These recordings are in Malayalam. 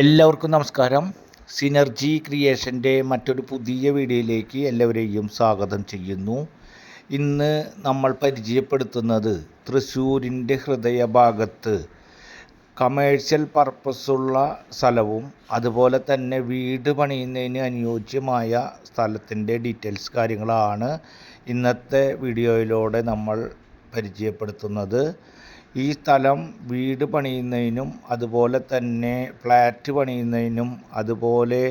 എല്ലാവർക്കും നമസ്കാരം. സിനർജി ക്രിയേഷന്റെ മറ്റൊരു പുതിയ വീഡിയോയിലേക്ക് എല്ലാവരെയും സ്വാഗതം ചെയ്യുന്നു. ഇന്ന് നമ്മൾ പരിചയപ്പെടുത്തുന്നത് തൃശ്ശൂരിന്റെ ഹൃദയഭാഗത്ത് കമേഴ്ഷ്യൽ പർപ്പസുള്ള സ്ഥലവും അതുപോലെ തന്നെ വീട് പണിയുന്നതിന് അനുയോജ്യമായ സ്ഥലത്തിന്റെ ഡീറ്റെയിൽസ് കാര്യങ്ങളാണ് ഇന്നത്തെ വീഡിയോയിലൂടെ നമ്മൾ പരിചയപ്പെടുത്തുന്നത്. ഈ സ്ഥലം വീട് പണിയുന്നതിനും അതുപോലെ തന്നെ ഫ്ലാറ്റ് പണിയുന്നതിനും അതുപോലെ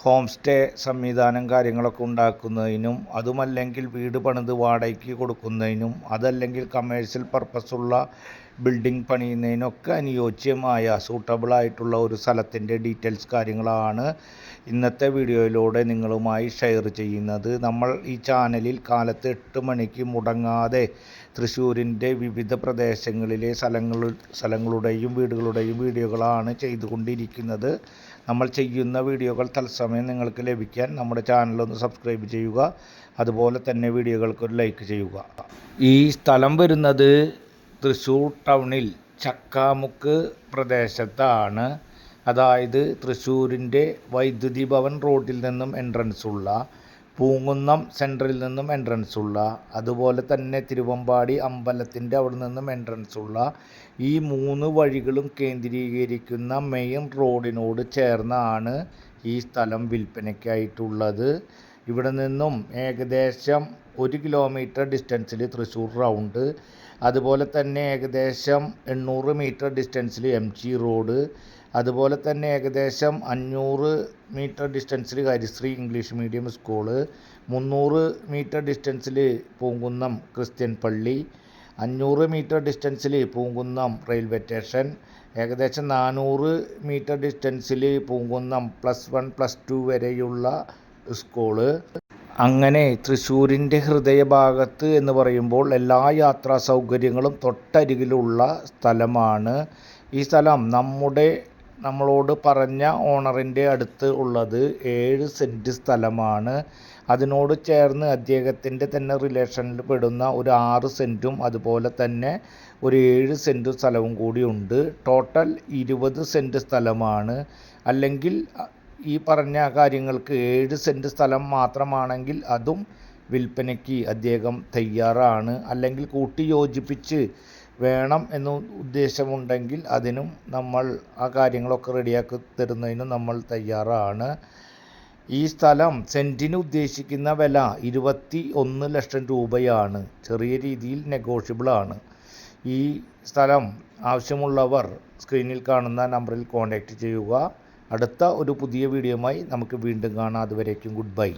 ഹോം സ്റ്റേ സംവിധാനം കാര്യങ്ങളൊക്കെ ഉണ്ടാക്കുന്നതിനും അതുമല്ലെങ്കിൽ വീട് പണിത് വാടകയ്ക്ക് കൊടുക്കുന്നതിനും അതല്ലെങ്കിൽ കമേഴ്ഷ്യൽ പർപ്പസുള്ള ബിൽഡിംഗ് പണിയുന്നതിനൊക്കെ അനുയോജ്യമായ സൂട്ടബിളായിട്ടുള്ള ഒരു സ്ഥലത്തിന്റെ ഡീറ്റെയിൽസ് കാര്യങ്ങളാണ് ഇന്നത്തെ വീഡിയോയിലൂടെ നിങ്ങളുമായി ഷെയർ ചെയ്യുന്നത്. നമ്മൾ ഈ ചാനലിൽ കാലത്ത് എട്ട് മണിക്ക് മുടങ്ങാതെ തൃശ്ശൂരിന്റെ വിവിധ പ്രദേശങ്ങളിലെ സ്ഥലങ്ങൾ സ്ഥലങ്ങളുടെയും വീടുകളുടെയും വീഡിയോകളാണ് ചെയ്തുകൊണ്ടിരിക്കുന്നത്. നമ്മൾ ചെയ്യുന്ന വീഡിയോകൾ തത്സമയം നിങ്ങൾക്ക് ലഭിക്കാൻ നമ്മുടെ ചാനലൊന്ന് സബ്സ്ക്രൈബ് ചെയ്യുക. അതുപോലെ തന്നെ വീഡിയോകൾക്ക് ഒരു ലൈക്ക് ചെയ്യുക. ഈ സ്ഥലം വരുന്നത് തൃശ്ശൂർ ടൗണിൽ ചക്കാമുക്ക് പ്രദേശത്താണ്. അതായത് തൃശ്ശൂരിന്റെ വൈദ്യുതി ഭവൻ റോഡിൽ നിന്നും എൻട്രൻസ് ഉള്ള പൂങ്കുന്നം സെൻട്രലിൽ നിന്നും എൻട്രൻസ് ഉള്ള അതുപോലെ തന്നെ തിരുവമ്പാടി അമ്പലത്തിന്റെ അവിടെ നിന്നും എൻട്രൻസ് ഉള്ള ഈ മൂന്ന് വഴികളും കേന്ദ്രീകരിക്കുന്ന മെയിൻ റോഡിനോട് ചേർന്നാണ് ഈ സ്ഥലം വിൽപ്പനയ്ക്കായിട്ടുള്ളത്. ഇവിടെ നിന്നും ഏകദേശം ഒരു കിലോമീറ്റർ ഡിസ്റ്റൻസിൽ തൃശ്ശൂർ റൗണ്ട് അതുപോലെ തന്നെ ഏകദേശം എണ്ണൂറ് മീറ്റർ ഡിസ്റ്റൻസിൽ എം ജി റോഡ് അതുപോലെ തന്നെ ഏകദേശം അഞ്ഞൂറ് മീറ്റർ ഡിസ്റ്റൻസിൽ ഹരിശ്രീ ഇംഗ്ലീഷ് മീഡിയം സ്കൂൾ മുന്നൂറ് മീറ്റർ ഡിസ്റ്റൻസിൽ പൂങ്കുന്നം ക്രിസ്ത്യൻ പള്ളി. അഞ്ഞൂറ് മീറ്റർ ഡിസ്റ്റൻസിൽ പൂങ്കുന്നം റെയിൽവേ സ്റ്റേഷൻ ഏകദേശം നാനൂറ് metre ഡിസ്റ്റൻസിൽ Poonkunnam plus one plus two വരെയുള്ള സ്കൂൾ അങ്ങനെ തൃശ്ശൂരിന്റെ ഹൃദയഭാഗത്ത് എന്ന് പറയുമ്പോൾ എല്ലാ യാത്രാ സൗകര്യങ്ങളും തൊട്ടരികിലുള്ള സ്ഥലമാണ്. ഈ സ്ഥലം നമ്മുടെ നമ്മളോട് പറഞ്ഞ ഓണറിന്റെ അടുത്ത് ഉള്ളത് ഏഴ് സെന്റ് സ്ഥലമാണ്. അതിനോട് ചേർന്ന് അദ്ദേഹത്തിന്റെ തന്നെ റിലേഷനിൽ പെടുന്ന ഒരു ആറ് സെന്റും അതുപോലെ തന്നെ ഒരു ഏഴ് സെന്റ് സ്ഥലവും കൂടി ഉണ്ട്. ടോട്ടൽ ഇരുപത് സെന്റ് സ്ഥലമാണ്. അല്ലെങ്കിൽ ഈ പറഞ്ഞ കാര്യങ്ങൾക്ക് ഏഴ് സെന്റ് സ്ഥലം മാത്രമാണെങ്കിൽ അതും വിൽപ്പനയ്ക്ക് അദ്ദേഹം തയ്യാറാണ്. അല്ലെങ്കിൽ കൂട്ടി യോജിപ്പിച്ച് വേണം എന്ന ഉദ്ദേശമുണ്ടെങ്കിൽ അതിനും നമ്മൾ ആ കാര്യങ്ങളൊക്കെ റെഡിയാക്കി തരുന്നതിനും നമ്മൾ തയ്യാറാണ്. ഈ സ്ഥലം സെന്റിന് ഉദ്ദേശിക്കുന്ന വില ഇരുപത്തി ഒന്ന് ലക്ഷം രൂപയാണ്. ചെറിയ രീതിയിൽ നെഗോഷ്യബിളാണ് ഈ സ്ഥലം ആവശ്യമുള്ളവർ സ്ക്രീനിൽ കാണുന്ന നമ്പറിൽ കോൺടാക്റ്റ് ചെയ്യുക. അടുത്ത ഒരു പുതിയ വീഡിയോയുമായി നമുക്ക് വീണ്ടും കാണാം. അതുവരേക്കും ഗുഡ് ബൈ